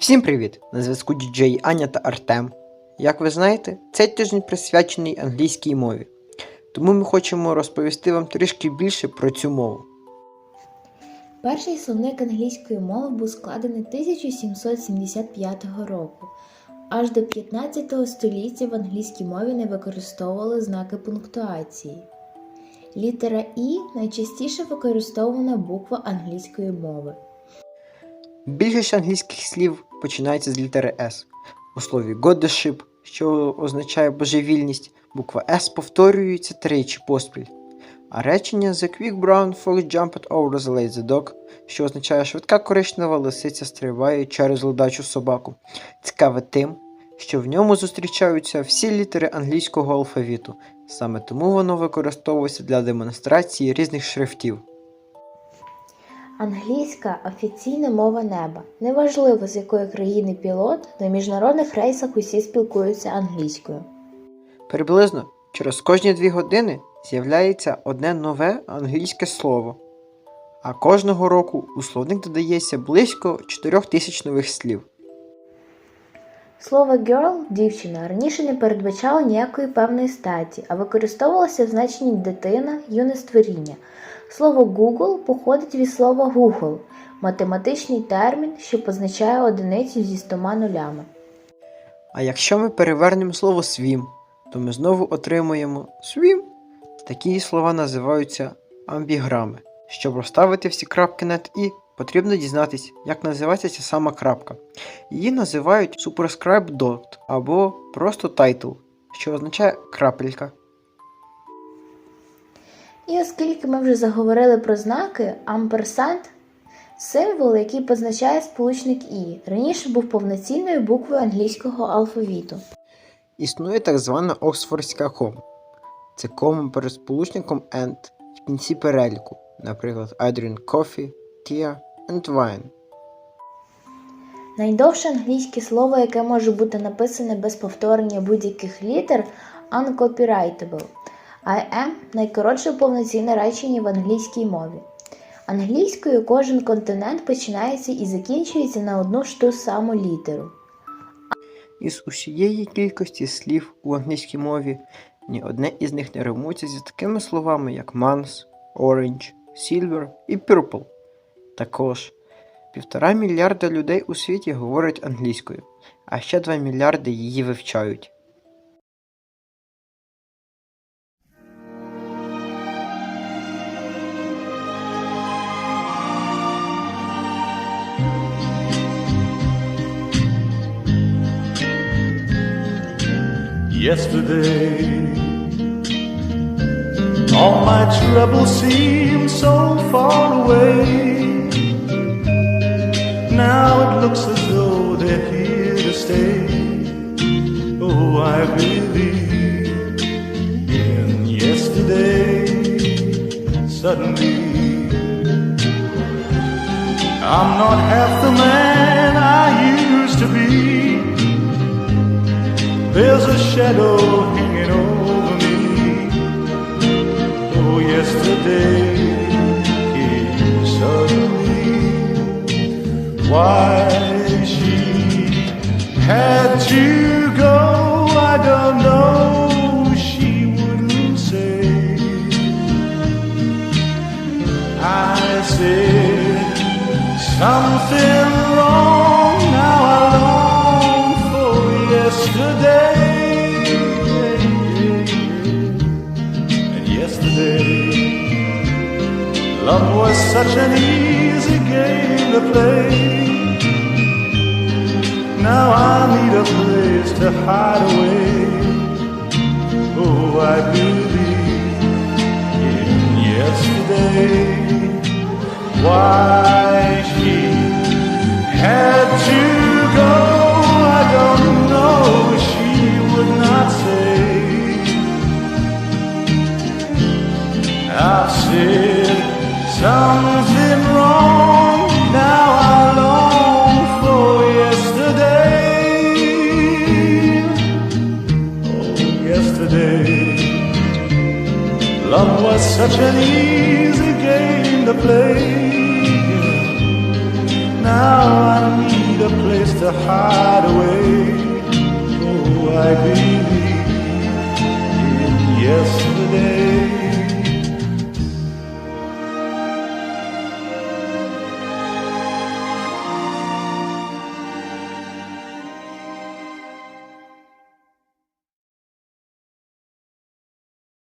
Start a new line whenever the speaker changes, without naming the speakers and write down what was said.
Всім привіт! На зв'язку діджеї Аня та Артем. Як ви знаєте, цей тиждень присвячений англійській мові. Тому ми хочемо розповісти вам трішки більше про цю мову.
Перший словник англійської мови був складений 1775 року. Аж до 15 століття в англійській мові не використовували знаки пунктуації. Літера І найчастіше використовувана буква англійської мови.
Більшість англійських слів починається з літери S. У слові «godship», що означає божевільність, буква S повторюється тричі поспіль. А речення The quick brown fox jumped over the lazy dog, що означає швидка коричнева лисиця стрибає через ледачу собаку, цікаве тим, що в ньому зустрічаються всі літери англійського алфавіту, саме тому воно використовується для демонстрації різних шрифтів.
Англійська офіційна мова неба. Неважливо, з якої країни пілот, на міжнародних рейсах усі спілкуються англійською.
Приблизно через кожні дві години з'являється одне нове англійське слово, а кожного року у словник додається близько 4 тисяч нових слів.
Слово girl дівчина раніше не передбачало ніякої певної статі, а використовувалося в значенні дитина, юне створіння. Слово Google походить від слова Google, математичний термін, що позначає одиницю зі стома нулями.
А якщо ми перевернемо слово свім, то ми знову отримуємо свім. Такі слова називаються амбіграми. Щоб розставити всі крапки над і, потрібно дізнатись, як називається ця сама крапка. Її називають superscribe dot або просто title, що означає крапелька.
І оскільки ми вже заговорили про знаки, амперсант символ, який позначає сполучник І, раніше був повноцінною буквою англійського алфавіту.
Існує так звана Оксфордська кома. Це кома перед сполучником and в кінці переліку, наприклад, I drink coffee, tea and wine.
Найдовше англійське слово, яке може бути написане без повторення будь-яких літер, uncopyrightable. I am найкоротше повноцінне речення в англійській мові. Англійською кожен континент починається і закінчується на одну ж ту саму літеру.
Із усієї кількості слів у англійській мові ні одне із них не римується зі такими словами, як month, orange, silver і purple. Також півтора мільярда людей у світі говорять англійською, а ще 2 мільярди її вивчають.
Yesterday. All my troubles seem so far away. Now it looks as though they're here to stay. Oh, I believe in yesterday. Suddenly, I'm not half the man I used to be. A shadow hanging over me. Oh, yesterday came suddenly. Why she had to go, I don't know. She wouldn't say. I said something such an easy game to play. Now I need a place to hide away. Oh, I believe in yesterday. Love was such an easy game to play. Now I need a place to hide away.